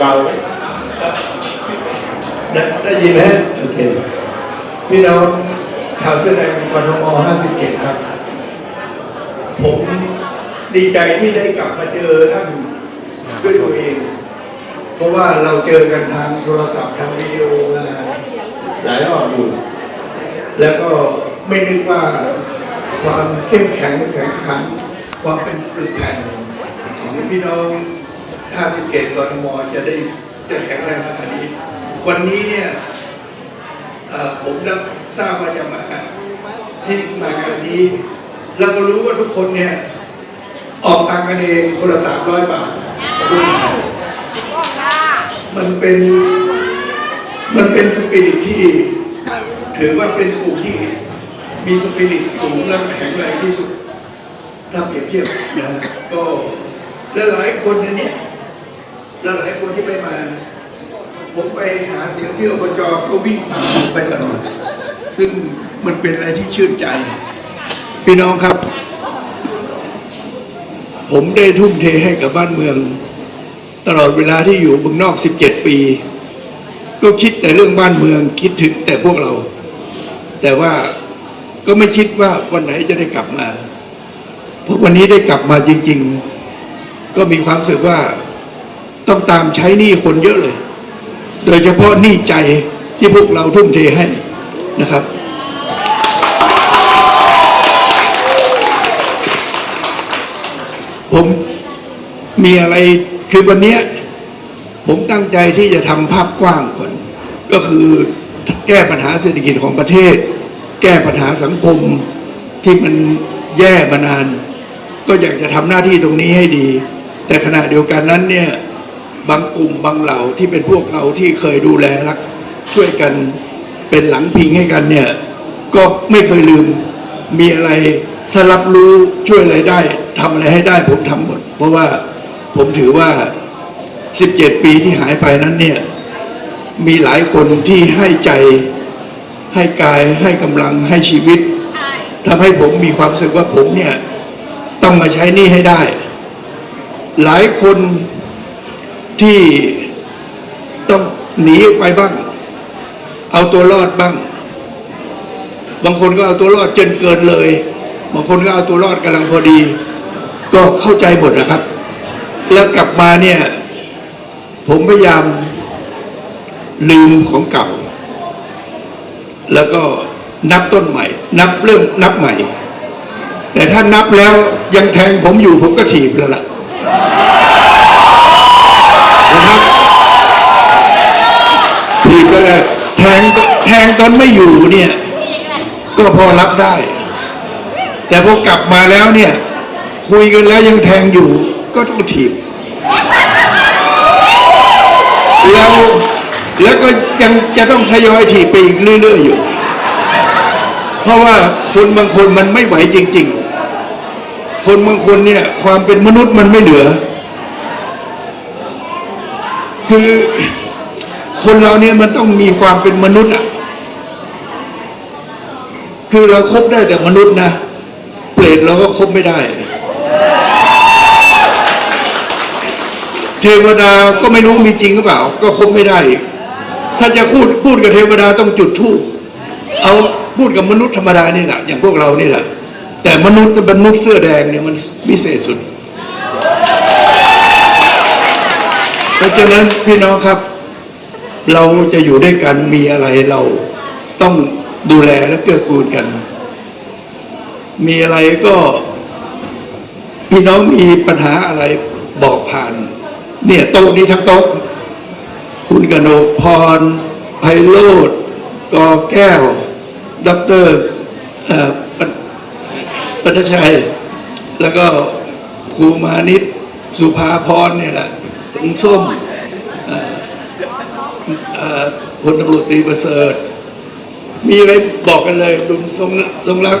เบาไหมได้ยินไหมโอเค พี่น้องชาวเสื้อแดงกทม57 ครับ ผมดีใจที่ได้กลับมาเจอท่านด้วยตัวเอง เพราะว่าเราเจอกันทางโทรศัพท์ทางวิดีโอมาหลายรอบอยู่ แล้วก็ไม่นึกว่าความเข้มแข็งแข็งขัน ความเป็นปึกแผ่นของพี่น้อง 57กทมจะได้จะแข็งแรงขนาดนี้ วันนี้เนี่ยผมรับทราบว่าจะมาที่มางานนี้ เราก็รู้ว่าทุกคนเนี่ยออกตังกันเองคนละสามร้อยบาท มันเป็นมันเป็นสปิริตที่ถือว่าเป็นกลุ่มที่มีสปิริตสูงและแข็งแรงที่สุดถ้าเปรียบเทียบนะก็และหลายคนนะเนี่ย และหลายคนที่ไม่มา ผมไปหาเสียงที่อบจก็วิ่งตามผมไปตลอด ซึ่งมันเป็นอะไรที่ชื่นใจ พี่น้องครับ ผมได้ทุ่มเทให้กับบ้านเมือง ตลอดเวลาที่อยู่เมืองนอก 17 ปี ก็คิดแต่เรื่องบ้านเมืองคิดถึงแต่พวกเรา แต่ว่าก็ไม่คิดว่าวันไหนจะได้กลับมาเพราะวันนี้ได้กลับมาจริง ๆ ก็มีความรู้สึกว่า ต้องตามใช้หนี้คนเยอะเลย โดยเฉพาะหนี้ใจที่พวกเราทุ่มเทให้นะครับ ผมมีอะไรคือวันนี้ผมตั้งใจที่จะทำภาพกว้างก่อน ก็คือแก้ปัญหาเศรษฐกิจของประเทศ แก้ปัญหาสังคมที่มันแย่มานาน ก็อยากจะทำหน้าที่ตรงนี้ให้ดี แต่ขณะเดียวกันนั้นเนี่ย บางกลุ่มบางเหล่าที่เป็นพวกเราที่เคยดูแลรักช่วยกันเป็นหลังพิงให้กันเนี่ย ก็ไม่เคยลืมมีอะไรถ้ารับรู้ช่วยอะไรได้ทำอะไรให้ได้ผมทำหมด เพราะว่าผมถือว่า 17 ปีที่หายไปนั้นเนี่ย มีหลายคนที่ให้ใจให้กายให้กำลังให้ชีวิตทำให้ผมมีความรู้สึกว่าผมเนี่ย ต้องมาใช้นี่ให้ได้ หลายคน ที่ต้องหนีไปบ้าง เอาตัวรอดบ้าง บางคนก็เอาตัวรอดจนเกินเลย บางคนก็เอาตัวรอดกำลังพอดี ก็เข้าใจหมดนะครับ แล้วกลับมาเนี่ย ผมพยายามลืมของเก่า แล้วก็นับต้นใหม่ นับเริ่มนับใหม่ แต่ถ้านับแล้วยังแทงผมอยู่ผมก็ถีบแล้วล่ะนะครับ ถีบไปเลยแทงแทงตอนไม่อยู่เนี่ย ก็พอรับได้ แต่พอกลับมาแล้วเนี่ย คุยกันแล้วยังแทงอยู่ ก็ต้องถีบแล้วแล้วก็ยังจะต้องทยอยถีบไปอีกเรื่อยๆอยู่ เพราะว่าคนบางคนมันไม่ไหวจริง ๆ คนบางคนเนี่ย ความเป็นมนุษย์มันไม่เหลือ คือ คนเราเนี่ยมันต้องมีความเป็นมนุษย์อะ คือเราคบได้แต่มนุษย์นะเปรตเราก็คบไม่ได้ เทวดาก็ไม่รู้มีจริงหรือเปล่า ก็คบไม่ได้ ถ้าจะพูดพูดกับเทวดาต้องจุดธูปเอาพูดกับมนุษย์ธรรมดานี่แหละอย่างพวกเรานี่แหละแต่มนุษย์มนุษย์เสื้อแดงเนี่ยมันพิเศษสุดเพราะฉะนั้นพี่น้องครับ เราจะอยู่ด้วยกันมีอะไรเราต้องดูแลและเกื้อกูลกัน มีอะไรก็พี่น้องมีปัญหาอะไรบอกผ่าน เนี่ยโต๊ะนี้ทั้งโต๊ะ คุณกนกพรไพโรธกอแก้วด็อกเตอร์ปปัทชัย แล้วก็ครูมานิตสุภาพรเนี่ยแหละลุงส้ม พลตำรวจตรีประเสริฐ มีอะไรบอกกันเลยลุงทรงทรงรัก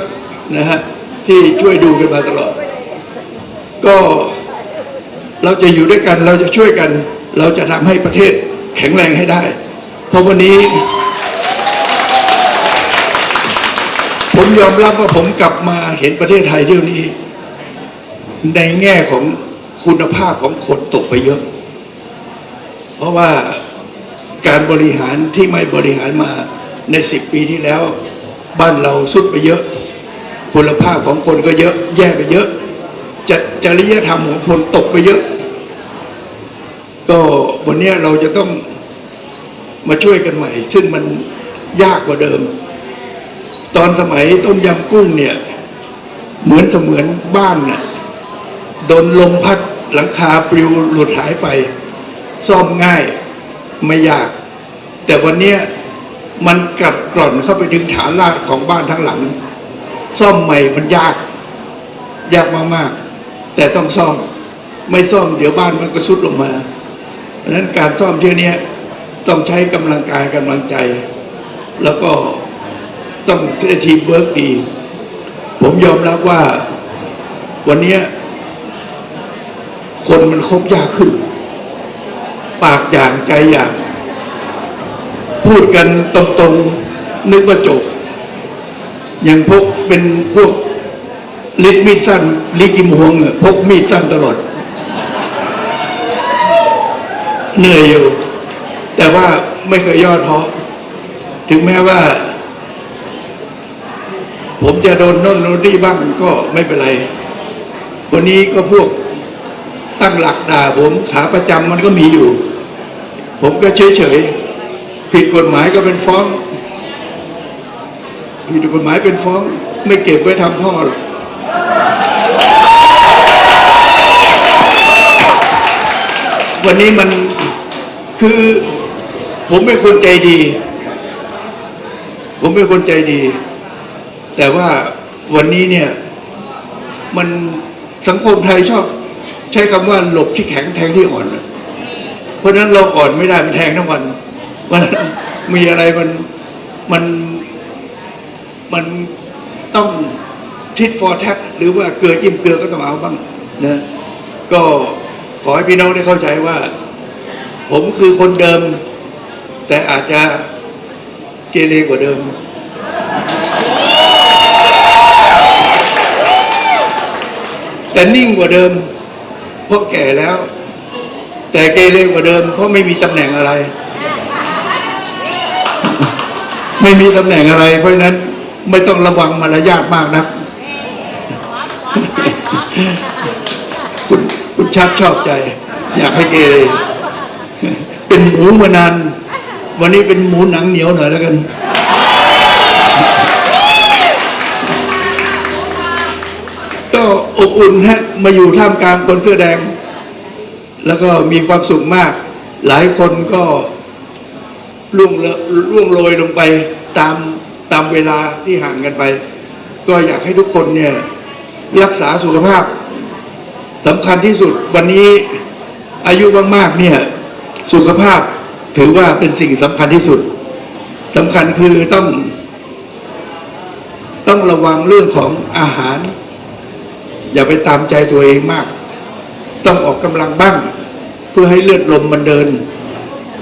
นะฮะที่ช่วยดูกันมาตลอด ก็เราจะอยู่ด้วยกันเราจะช่วยกัน เราจะทำให้ประเทศแข็งแรงให้ได้ เพราะวันนี้ ผมยอมรับว่าผมกลับมาเห็นประเทศไทยเที่ยวนี้ ในแง่ของคุณภาพของคนตกไปเยอะ เพราะว่า การบริหารที่ไม่บริหารมาในสิบปีที่แล้ว บ้านเราสุดไปเยอะคุณภาพของคนก็เยอะ แย่ไปเยอะจจริยธรรมของคนตกไปเยอะ ก็วันนี้เราจะต้องมาช่วยกันใหม่ ซึ่งมันยากกว่าเดิม ตอนสมัยต้มยำกุ้งเนี่ย เหมือนเสมือนบ้านน่ะโดนลมพัดหลังคาปลิวหลุดหายไป ซ่อมง่าย ไม่ยาก แต่วันนี้มันกลับกร่อนเข้าไปถึงฐานรากของบ้านทั้งหลัง ซ่อมใหม่มันยาก ยากมากๆ แต่ต้องซ่อมไม่ซ่อมเดี๋ยวบ้านมันก็สุดลงมาเพราะนั้นการซ่อมเที่ยวนี้ต้องใช้กำลังกายกำลังใจ แล้วก็ต้องทีมเวิร์กดี ผมยอมรับว่าวันนี้คนมันคบยากขึ้น ปากอย่างใจอย่าง พูดกันตรงๆนึกว่าจบ อย่างพกเป็นพวกลิดมีดสั้นลิกิมหวงพกมีดสั้นตลอด เหนื่อยอยู่ แต่ว่าไม่เคยย่อท้อถึงแม้ว่า ผมจะโดนน่นโน่นนี่บ้างก็ไม่เป็นไร วันนี้ก็พวกตั้งหลักด่าผมขาประจำมันก็มีอยู่ ผมก็เฉยเฉยๆ ผิดกฎหมายก็เป็นฟ้อง ผิดกฎหมายเป็นฟ้อง ไม่เก็บไว้ทำพ่อหรอกวันนี้มันคือ ผมเป็นคนใจดี ผมเป็นคนใจดี แต่ว่าวันนี้เนี่ย มันสังคมไทยชอบ ใช้คำว่าหลบที่แข็งแทงที่อ่อน เพราะฉะนั้นเราอ่อนไม่ได้มันแทงทั้งวันวันมีอะไรมันมันมันต้องทิดฟอร์แท็หรือว่าเกลือจิ้มเกลือก็ต้องเอาบ้างนะก็ขอให้พี่น้องได้เข้าใจว่า ผมคือคนเดิม แต่อาจจะเกเรกว่าเดิม แต่นิ่งกว่าเดิมเพราะแก่แล้ว แต่เกเรกว่าเดิมเพราะไม่มีตำแหน่งอะไร ไม่มีตำแหน่งอะไร เพราะฉะนั้นไม่ต้องระวังมารยาทมากนะคุณคุณชัดชอบใจ อยากให้เกเรเป็นหมูมานานวันนี้เป็นหมูหนังเหนียวหน่อยแล้วกัน ก็อบอุ่นฮะมาอยู่ท่ามกลางคนเสื้อแดง แล้วก็มีความสุขมาก หลายคนก็ล่วงลล่วงโรยลงไปตามตามเวลาที่ห่างกันไป ก็อยากให้ทุกคนเนี่ยรักษาสุขภาพสำคัญที่สุดวันนี้อายุมากๆเนี่ยสุขภาพถือว่าเป็นสิ่งสำคัญที่สุดสำคัญคือต้อง ต้องระวังเรื่องของอาหาร อย่าไปตามใจตัวเองมาก ต้องออกกำลังบ้าง เพื่อให้เลือดลมมันเดิน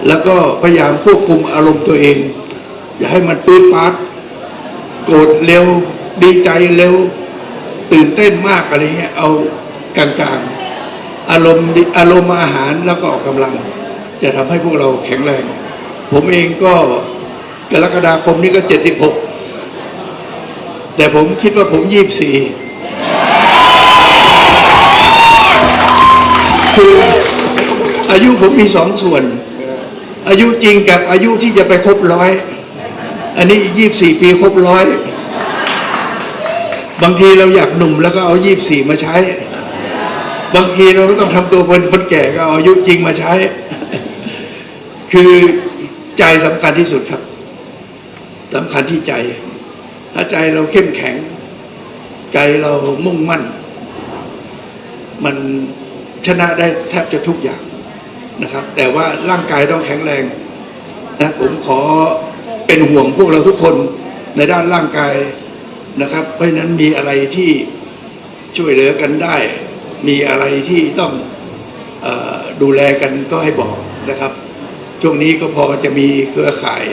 แล้วก็พยายามควบคุมอารมณ์ตัวเอง อย่าให้มันปื้ดปาดโกรธเร็วดีใจเร็ว ตื่นเต้นมากอะไรเงี้ยเอากลางๆ อารมณ์อารมณ์อาหารแล้วก็ออกกำลัง จะทำให้พวกเราแข็งแรง ผมเองก็กรกฎาคมนี้ก็เจ็ดสิบหกแต่ผมคิดว่าผมยี่บสี่ คืออายุผมมีสองส่วน อายุจริงกับอายุที่จะไปครบร้อย อันนี้อีกยี่บสี่ปีครบร้อย บางทีเราอยากหนุ่มแล้วก็เอายี่บสี่มาใช้ บางทีเราก็ต้องทำตัวเป็นคนแก่ก็เอาอายุจริงมาใช้ คือใจสำคัญที่สุดครับสำคัญที่ใจ ถ้าใจเราเข้มแข็ง ใจเรามุ่งมั่น มัน ชนะได้แทบจะทุกอย่างนะครับ แต่ว่าร่างกายต้องแข็งแรงนะผมขอเป็นห่วงพวกเราทุกคนในด้านร่างกายนะครับ เพราะนั้นมีอะไรที่ช่วยเหลือกันได้ มีอะไรที่ต้องอดูแลกันก็ให้บอกนะครับ ช่วงนี้ก็พอจะมีเครือข่าย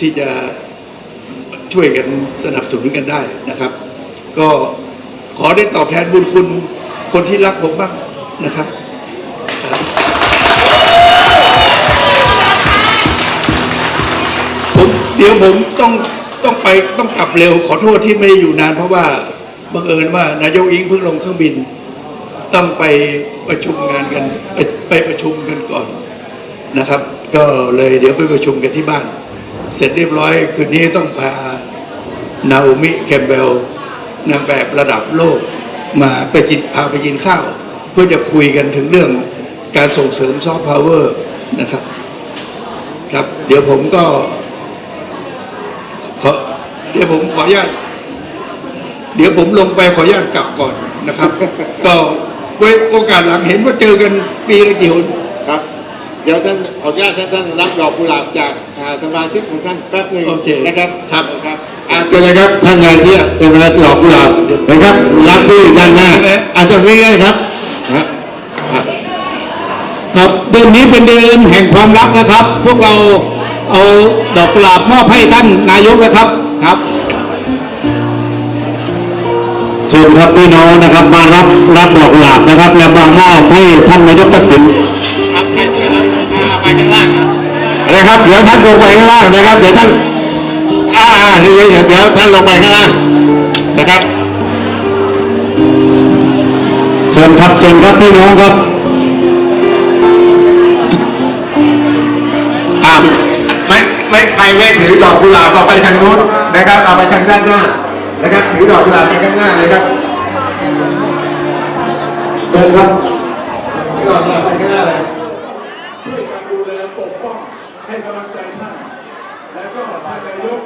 ที่จะช่วยกันสนับสนุนกันได้นะครับ ก็ขอได้ตอบแทนบุญคุณคนที่รักผมบ้าง นะครับผมเดี๋ยวผมต้องต้องไปต้องกลับเร็วขอโทษที่ไม่ได้อยู่นาน เพราะว่าบังเอิญว่านายกอิงเพิ่งลงเครื่องบิน ต้องไปประชุมงานกันไปไปประชุมกันก่อนนะครับ ก็เลยเดี๋ยวไปประชุมกันที่บ้าน เสร็จเรียบร้อย คืนนี้ต้องพานาโอมิแคมเบลนางแบบระดับโลกมาไปจิตพาไปกินข้าว เพื่อจะคุยกันถึงเรื่องการส่งเสริมซอฟต์พาวเวอร์นะครับครับ เดี๋ยวผมก็ขอเดี๋ยวผมขออนุญาตเดี๋ยวผมลงไปขออนุญาตกลับก่อนนะครับ ก็ไว้โอกาสหลังเห็นว่าเจอกันปีละกี่หนครับ เดี๋ยวท่านขออนุญาตท่านท่านรับดอกกุหลาบจากอ่าสมาชิกของท่านแป๊บหนึงโอเคนะครับครับครับอาจจะเลยครับท่านนายที่จะมาดอกกุหลาบนะครับรับที่ด้านหน้าอาจจะไม่ได้ครับฮะครับ ครับ เดือนนี้เป็นเดือนแห่งความรักนะครับ พวกเราเอาดอกกุหลาบมอบให้ท่านนายกนะครับครับเชิญครับพี่น้องนะครับมารับรับดอกกุหลาบนะครับแล้วมามอบให้ท่านนายกทักษิณนะครับเดี๋ยวท่านลงไปข้างล่างนะครับเดี๋ยวท่านอ่าเดี๋ยวเดี๋ยวท่านลงไปข้างล่างนะครับเชิญครับเชิญครับพี่น้องครับ ไม่ใครไม่ถือดอกกุหลาบก็ไปทางนู้นนะครับ เอาไปทางด้านหน้านะครับ ถือดอกกุหลาบไปข้างหน้าเลยครับเชิญครับถือดอกกุหลาบไปข้างหน้าเลยช่วยกันดูแลปกป้องให้กำลังใจท่านและก็ท่านนายก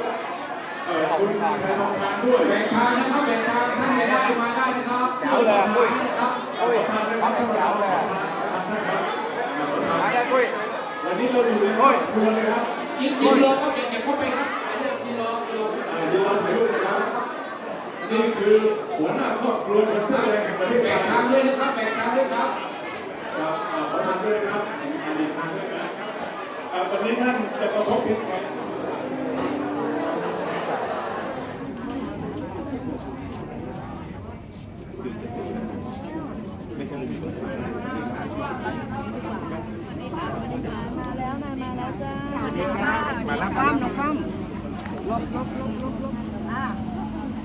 เอ่อคุณแพทองทานด้วยแบ่งทางนะครับแบ่งทางท่านไม่ได้มาได้นะครับเจ้าเลยด้วยนะครับเอาประธานด้วยครับท่านประธานครับวันนี้เราอยู่ในครอบครัวเลยครับ ยินดีรอครับเก็บเข้าไปครับยินรอยินรออ่าเดี๋ยวเราถ่ายรูปนะครับนี่คือหัวหน้าครอบครัวคนเสื้อแดงแห่งประเทศไทแบ่งยทางด้วยนะครับแบ่งทางด้วยครับครับอ่าขอทานด้วยนะครับอันนี้ทานด้วยนะครับอ่าวันนี้ท่านจะประพบพิษครับ มาแล้วนายมาแล้วจ้ามาแล้วความน้องความอะ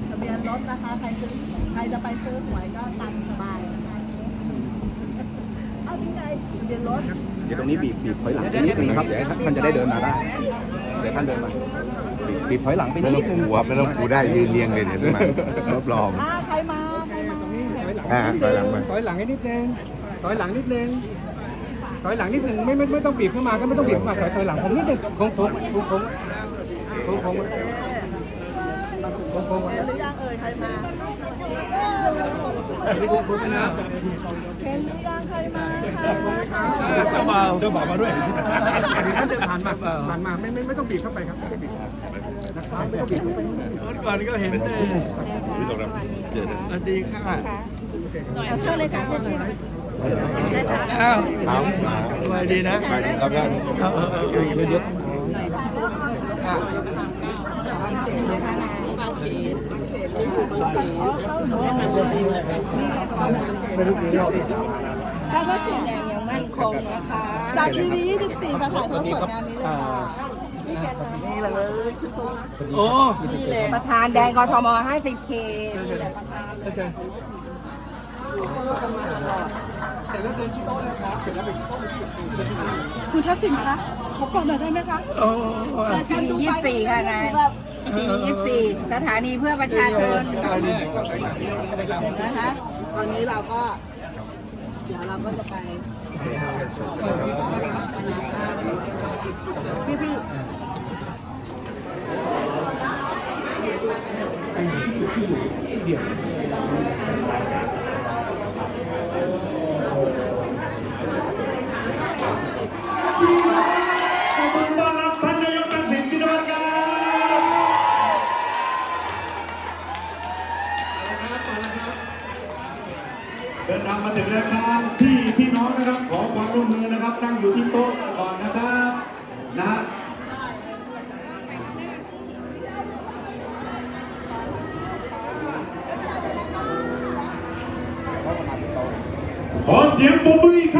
ทะเบียนรถนะคะใครซื้อใครจะไปซื้อหวยก็ตามสบายนะคะเอาที่ไงทะเบียนรถเดี๋ยวตรงนี้บีบบีบถอยหลังไปนิดนึงนะครับเดี๋ยวท่านจะได้เดินมาได้เดี๋ยวท่านเดินมาบีบบีบถอยหลังไปไม่นิต้อดนึงกลัวไม่ต้องกลัวได้ยืนเรียงเลยเดี๋ยวมรับรองอ่าใครมาใครมาอ่าไปหลังมาถอยหลังนิดนึงถอยหลังนิดนึง ถอยหลังนิดหนึ่งไม่ไม่ไม่ต้องบีบขึ้นมาก็ไม่ต้องบีบเข้ามาถอยถอยหลังผมนิดหนึ่งโค้งโค้งโค้งโค้งโค้งโค้งโค้งเดี๋ยวจะย่างเอ่ยใครมาเห็นมีย่างใครมาค่ะเจ้าบ่าวเจ้าบ่าวมาด้วยท่านเดินผ่านมาผ่านมาไม่ไม่ไม่ต้องบีบเข้าไปครับไม่ต้องบีบนะครับไม่ต้องบีบเมื่อก่อนก็เห็นเลยสวัสดีค่ะหน่อยเท่าเลยค่ะ อ้าวสบาดีนะสบายดีครับท่านเยอะเยอะแล้ว่าสีแดงยังมั่นคงนะคะ จากทีวี24ปมาถ่ายทอดสดงานนี้เลยค่ะนี่เลยคุณชูโอ้นี่เลยประธานแดงกทม 50K นี่แหละประธาน สร็จแล้วเดินที่โต๊ะเลยครับเสร็จแล้วไปที่โต๊ะเลยที่คุณทัศนคะขอกล่อนหน่อยได้ไหมคะโอ้จีนียี่สี่ค่ะนายทีนียี่สี่สถานีเพื่อประชาชนนะคะตอนนี้เราก็ เดี๋ยวเราก็จะไปพี่พี่ที่อยู่ที่เดียว อยู่ที่โต๊ะก่อนนะครับนะขอเสียงปรบมืออีกคร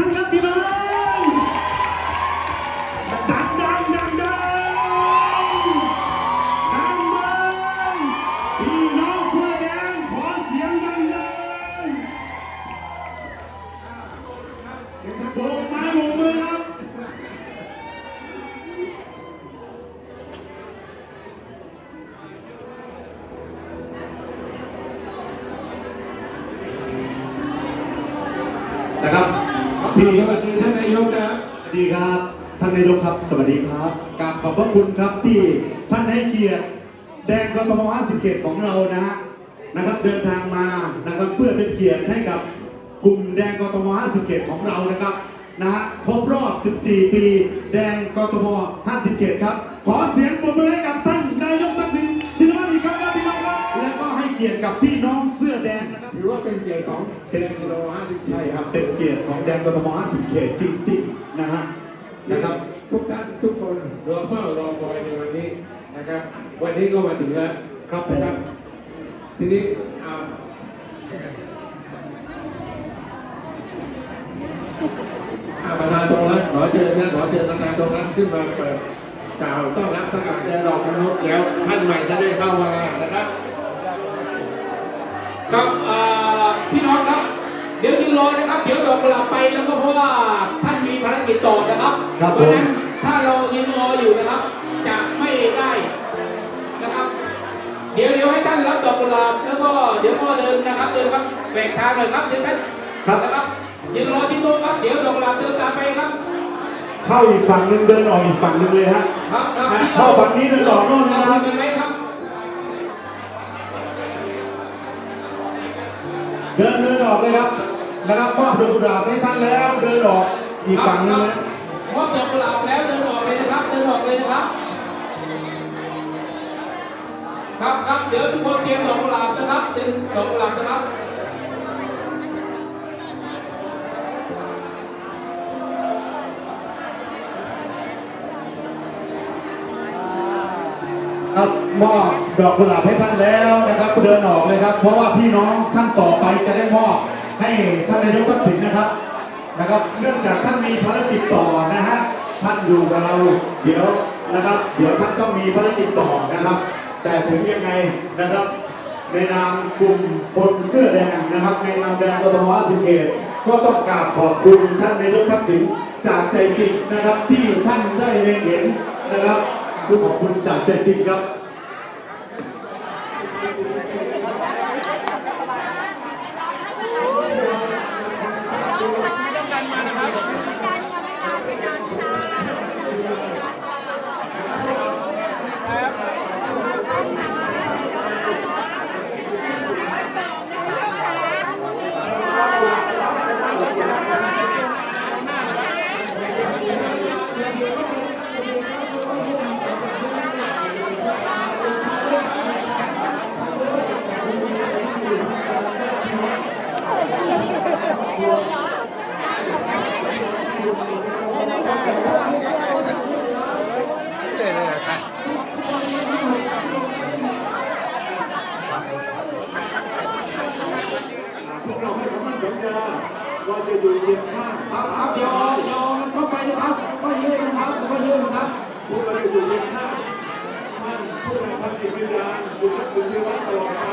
ั้ครับ นะครับพี่พี่สวัสดีท่านนายกนะครับสวัสดีครับท่านนายกครับ สวัสดีครับกราบขอบพระคุณครับที่ท่านให้เกียรติแดงกทม50เขตของเรานะฮะนะครับ เดินทางมานะครับเพื่อเป็นเกียรติให้กับกลุ่มแดงกทม50เขตของเรานะครับนะฮะครบรอบ 14 ปี แดงกทม50เขตครับ ขอเสียงปรบมือให้กับท่านนายกทักษิณชินวัตรอีกครั้งครับพี่น้องครับ และก็ให้เกียรติกับพี่น้อง เสื้อแดงนะครับถือว่าเป็นเกียรติของเดนกิโลห้าสิบใช่ครับเป็นเกียรติของแดนกทม50เขตจริงๆนะฮะนะนะคครัรับบทุกท่านทุกคนรอเฝ้ารอคอยในวันนี้นะครับ วันนี้ก็มาถึงแล้วครับผมนะครับทีนี้อ่าอ่าประธานตรงรัฐขอเชิญนะขอเชิญประธานตรงรัฐขึ้นมาเปิดกล่าวต้อนรับท่านอาจารย์ดอกนกแล้วท่านใหม่จะได้เข้ามานะครับ ครับอ่าพี่น้องครับ เดี๋ยวยืนรอนะครับ เดี๋ยวดอกกุหลาบไปแล้วก็เพราะว่าท่านมีภารกิจต่อนะครับครับเพราะฉะนั้นถ้าเรายืนรออยู่นะครับ จะไม่ได้นะครับ เดี๋ยวเดี๋ยวให้ท่านรับดอกกุหลาบแล้วก็เดี๋ยวก็เดินนะครับเดินครับแบ่งทางหน่อยครับเดี๋ยวท่านครับนะครับยืนรอที่โต๊ะครับ เดี๋ยวดอกกุหลาบเดินตามไปครับ เข้าอีกฝั่งหนึ่งเดินออกอีกฝั่งหนึ่งเลยฮะครับครับนะเข้าฝั่งนี้เดินออกโน่นนะครับ ดินเดินออกเลยครับนะครับมอบดอกกุหลาบให้ท่านแล้ว เดินออกอีกฝั่งหนึ่งนะมอบดอกกุหลาบแล้วเดินออกเลยนะครับ เดินออกเลยนะครับ ครับครับเดี๋ยวทุกคนเตรียมดอกกุหลาบนะครับเป็นดอกกุหลาบนะครับ ครับมอบดอกกุหลาบให้ท่านแล้วนะครับเดินออกเลยครับ เพราะว่าพี่น้องท่านต่อไปจะได้มอบให้ท่านนายกทักษิณนะครับนะครับ เนื่องจากท่านมีภารกิจต่อนะฮะท่านอยู่กับเราเดี๋ยวนะครับ เดี๋ยวท่านต้องมีภารกิจต่อนะครับ แต่ถึงยังไงนะครับ ในนามกลุ่มคนเสื้อแดงนะครับ ในนามแดงกทมสิเกตก็ต้องกราบขอบคุณท่านนายกทักษิณจากใจจริงนะครับที่ท่านได้เล็งเห็นนะครับ ขอบคุณจากใจจริงครับ พวกเราให้คำมั่นสัญญา ว่าจะอยู่เคียงข้างครับครับเดี๋ยวเดี๋ยวมันเข้าไปนะครับก็ยืนนะครับก็ยืนนะครับพวกเราจะอยู่เคียงข้างท่านผู้นำพันธิตวิญญาณอยู่ทักษิณชินวัตรตลอดไป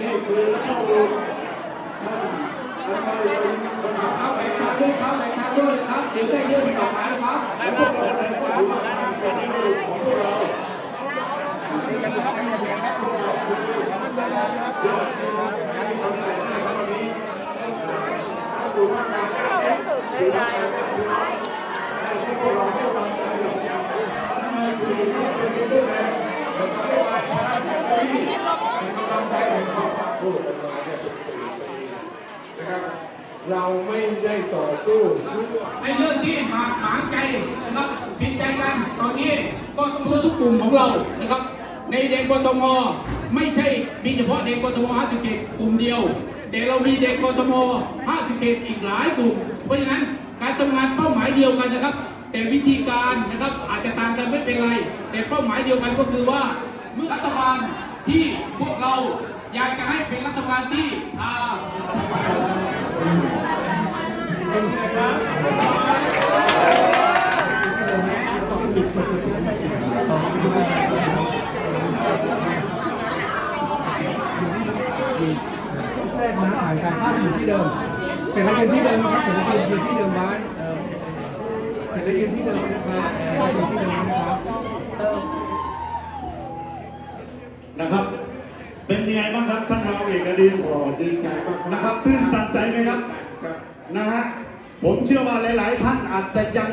นี่คือข้อมูลท่านท่านไปเป็นคนขับเอาแบ่งทางด้วยครับแบ่งทางด้วยนะครับเดี๋ยวได้ยื่นต่อไปนะครับและพวกเราในก็ถือว่าเป็นที่รู้ของพวกเรา นะครับ เราไม่ได้ต่อสู้เพื่อไอ้เรื่องที่หมางหมางใจนะครับผิดใจกันตอนนี้ก็เพื่อทุกกลุ่มของเรานะครับ ในเด็กกทมไม่ใช่มีเฉพาะเด็กกทม57กลุ่มเดียว แต่เรามีเด็กกทม57อีกหลายกลุ่มเพราะฉะนั้นการทำงานเป้าหมายเดียวกันนะครับ แต่วิธีการนะครับอาจจะต่างกันไม่เป็นไร แต่เป้าหมายเดียวกันก็คือว่าเมื่อรัฐบาลที่พวกเราอยากจะให้เป็นรัฐบาลที่พา เดิมเสร็จแล้วยืนที่เดิมนะครับเสร็จแล้วยืนที่เดิมไว้เอ่อเสร็จแล้วยืนที่เดิมนะครับเอ่อยืนที่เดิมนะครับนะครับ เป็นยังไงบ้างครับท่านรองเอกดินโอ้ดีใจมากนะครับ ตื้นตันใจไหมครับครับนะฮะผมเชื่อว่าหลาย ๆ ท่านอาจจะยัง